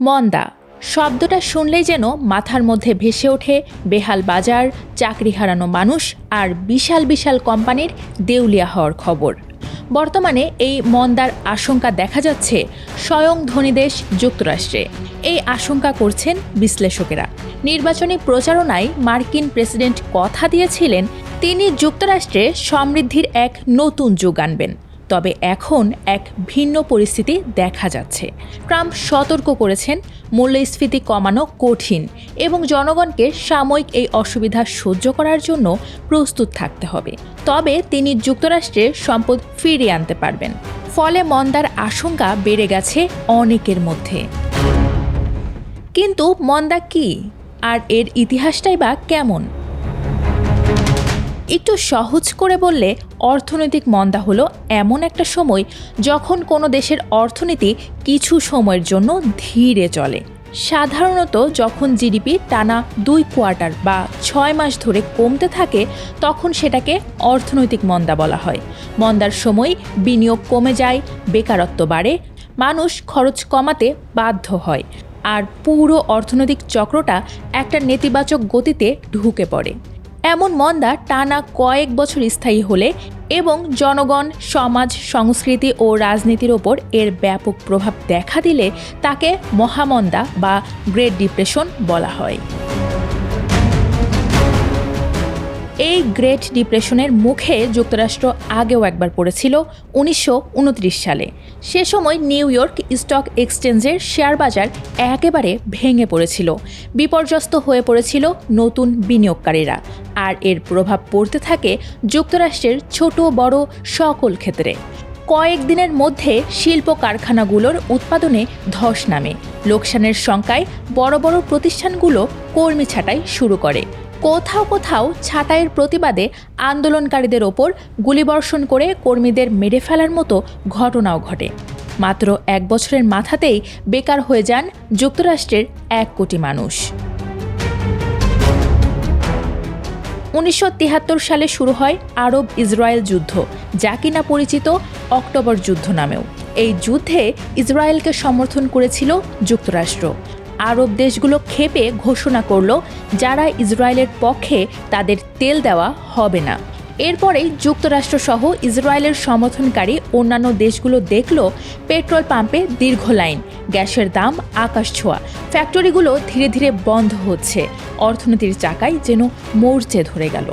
মন্দা। শব্দটা শুনলেই যেন মাথার মধ্যে ভেসে ওঠে বেহাল বাজার, চাকরি হারানো মানুষ আর বিশাল বিশাল কোম্পানির দেউলিয়া হওয়ার খবর। বর্তমানে এই মন্দার আশঙ্কা দেখা যাচ্ছে স্বয়ং ধনী দেশ যুক্তরাষ্ট্রে। এই আশঙ্কা করছেন বিশ্লেষকেরা। নির্বাচনী প্রচারণায় মার্কিন প্রেসিডেন্ট কথা দিয়েছিলেন, তিনি যুক্তরাষ্ট্রে সমৃদ্ধির এক নতুন যুগ আনবেন। তবে এখন এক ভিন্ন পরিস্থিতি দেখা যাচ্ছে। ট্রাম্প সতর্ক করেছেন, মূল্যস্ফীতি কমানো কঠিন এবং জনগণকে সাময়িক এই অসুবিধা সহ্য করার জন্য প্রস্তুত থাকতে হবে। তবে তিনি যুক্তরাষ্ট্রে সম্পদ ফিরিয়ে আনতে পারবেন। ফলে মন্দার আশঙ্কা বেড়ে গেছে অনেকের মধ্যে। কিন্তু মন্দা কি? আর এর ইতিহাসটাই বা কেমন? একটু সহজ করে বললে অর্থনৈতিক মন্দা হলো এমন একটা সময় যখন কোনো দেশের অর্থনীতি কিছু সময়ের জন্য ধীরে চলে। সাধারণত যখন জিডিপি টানা দুই কোয়ার্টার বা ছয় মাস ধরে কমতে থাকে, তখন সেটাকে অর্থনৈতিক মন্দা বলা হয়। মন্দার সময় বিনিয়োগ কমে যায়, বেকারত্ব বাড়ে, মানুষ খরচ কমাতে বাধ্য হয়, আর পুরো অর্থনৈতিক চক্রটা একটা নেতিবাচক গতিতে ঢুকে পড়ে। এমন মন্দা টানা কয়েক বছর স্থায়ী হলে এবং জনগণ, সমাজ, সংস্কৃতি ও রাজনীতির ওপর এর ব্যাপক প্রভাব দেখা দিলে তাকে মহামন্দা বা গ্রেট ডিপ্রেশন বলা হয়। এই গ্রেট ডিপ্রেশনের মুখে যুক্তরাষ্ট্র আগেও একবার পড়েছিল উনিশশো উনত্রিশ সালে। সে সময় নিউ ইয়র্ক স্টক এক্সচেঞ্জের শেয়ার বাজার একেবারে ভেঙে পড়েছিল। বিপর্যস্ত হয়ে পড়েছিল নতুন বিনিয়োগকারীরা। আর এর প্রভাব পড়তে থাকে যুক্তরাষ্ট্রের ছোট বড় সকল ক্ষেত্রে। কয়েক দিনের মধ্যে শিল্প কারখানাগুলোর উৎপাদনে ধস নামে। লোকসানের সংখ্যায় বড় বড় প্রতিষ্ঠানগুলো কর্মী ছাঁটাই শুরু করে। কোথাও কোথাও ছাঁটাইয়ের প্রতিবাদে আন্দোলনকারীদের ওপর গুলিবর্ষণ করে কর্মীদের মেরে ফেলার মতো ঘটনাও ঘটে। মাত্র এক বছরের মাথাতেই বেকার হয়ে যান যুক্তরাষ্ট্রের এক কোটি মানুষ। উনিশশো সালে শুরু হয় আরব ইসরায়েল যুদ্ধ, যা কিনা পরিচিত অক্টোবর যুদ্ধ নামেও। এই যুদ্ধে ইসরায়েলকে সমর্থন করেছিল যুক্তরাষ্ট্র। আরব দেশগুলো ক্ষেপে ঘোষণা করল যারা ইসরায়েলের পক্ষে তাদের তেল দেওয়া হবে না। এরপরেই যুক্তরাষ্ট্রসহ ইসরায়েলের সমর্থনকারী অন্যান্য দেশগুলো দেখল পেট্রোল পাম্পে দীর্ঘ লাইন, গ্যাসের দাম আকাশ ছোঁয়া, ফ্যাক্টরিগুলো ধীরে ধীরে বন্ধ হচ্ছে, অর্থনীতির চাকায় যেন মরচে ধরে গেল।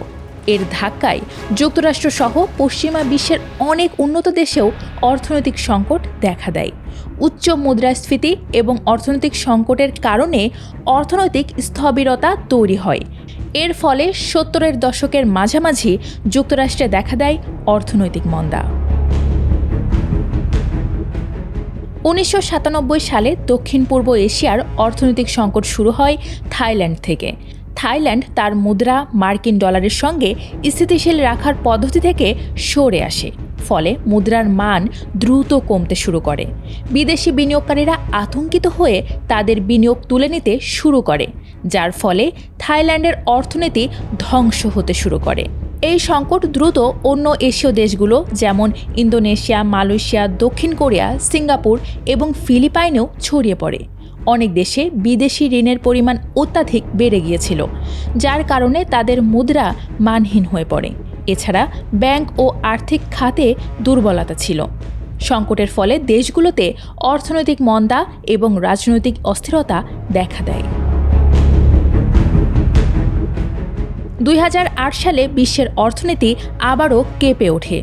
এর ধাক্কায় যুক্তরাষ্ট্রসহ পশ্চিমা বিশ্বের অনেক উন্নত দেশেও অর্থনৈতিক সংকট দেখা দেয়। উচ্চ মুদ্রাস্ফীতি এবং অর্থনৈতিক সংকটের কারণে অর্থনৈতিক স্থবিরতা তৈরি হয়। এর ফলে সত্তরের দশকের মাঝামাঝি যুক্তরাষ্ট্রে দেখা দেয় অর্থনৈতিক মন্দা। উনিশশো সাতানব্বই সালে দক্ষিণ পূর্ব এশিয়ার অর্থনৈতিক সংকট শুরু হয় থাইল্যান্ড থেকে। থাইল্যান্ড তার মুদ্রা মার্কিন ডলারের সঙ্গে স্থিতিশীল রাখার পদ্ধতি থেকে সরে আসে, ফলে মুদ্রার মান দ্রুত কমতে শুরু করে। বিদেশি বিনিয়োগকারীরা আতঙ্কিত হয়ে তাদের বিনিয়োগ তুলে নিতে শুরু করে, যার ফলে থাইল্যান্ডের অর্থনীতি ধ্বংস হতে শুরু করে। এই সংকট দ্রুত অন্য এশীয় দেশগুলো যেমন ইন্দোনেশিয়া, মালয়েশিয়া, দক্ষিণ কোরিয়া, সিঙ্গাপুর এবং ফিলিপাইনেও ছড়িয়ে পড়ে। অনেক দেশে বিদেশি ঋণের পরিমাণ অত্যাধিক বেড়ে গিয়েছিল, যার কারণে তাদের মুদ্রা মানহীন হয়ে পড়ে। এছাড়া ব্যাংক ও আর্থিক খাতে দুর্বলতা ছিল। সংকটের ফলে দেশগুলোতে অর্থনৈতিক মন্দা এবং রাজনৈতিক অস্থিরতা দেখা দেয়। দুই হাজার আট সালে বিশ্বের অর্থনীতি আবারও কেঁপে ওঠে।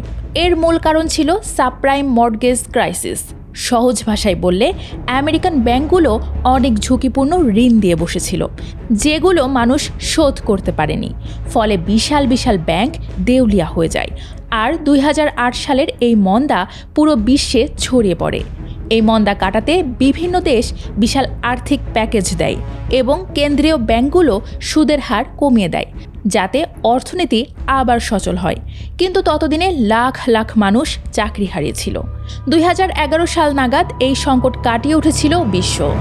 এর মূল কারণ ছিল সাবপ্রাইম মর্গেজ ক্রাইসিস। সহজ ভাষায় বললে, আমেরিকান ব্যাংকগুলো অনেক ঝুঁকিপূর্ণ ঋণ দিয়ে বসেছিল, যেগুলো মানুষ শোধ করতে পারেনি। ফলে বিশাল বিশাল ব্যাংক দেউলিয়া হয়ে যায়। আর দুই হাজার আট সালের এই মন্দা পুরো বিশ্বে ছড়িয়ে পড়ে। এই মন্দা কাটাতে বিভিন্ন দেশ বিশাল আর্থিক প্যাকেজ দেয় এবং কেন্দ্রীয় ব্যাংকগুলো সুদের হার কমিয়ে দেয়। যাতে অর্থনীতি আবার সচল হয়। কিন্তু ততদিনে লাখ লাখ মানুষ চাকরি হারিয়েছিল। দুই হাজার এগারো সাল নাগাদ এই সংকট কাটিয়ে উঠেছিল বিশ্ব।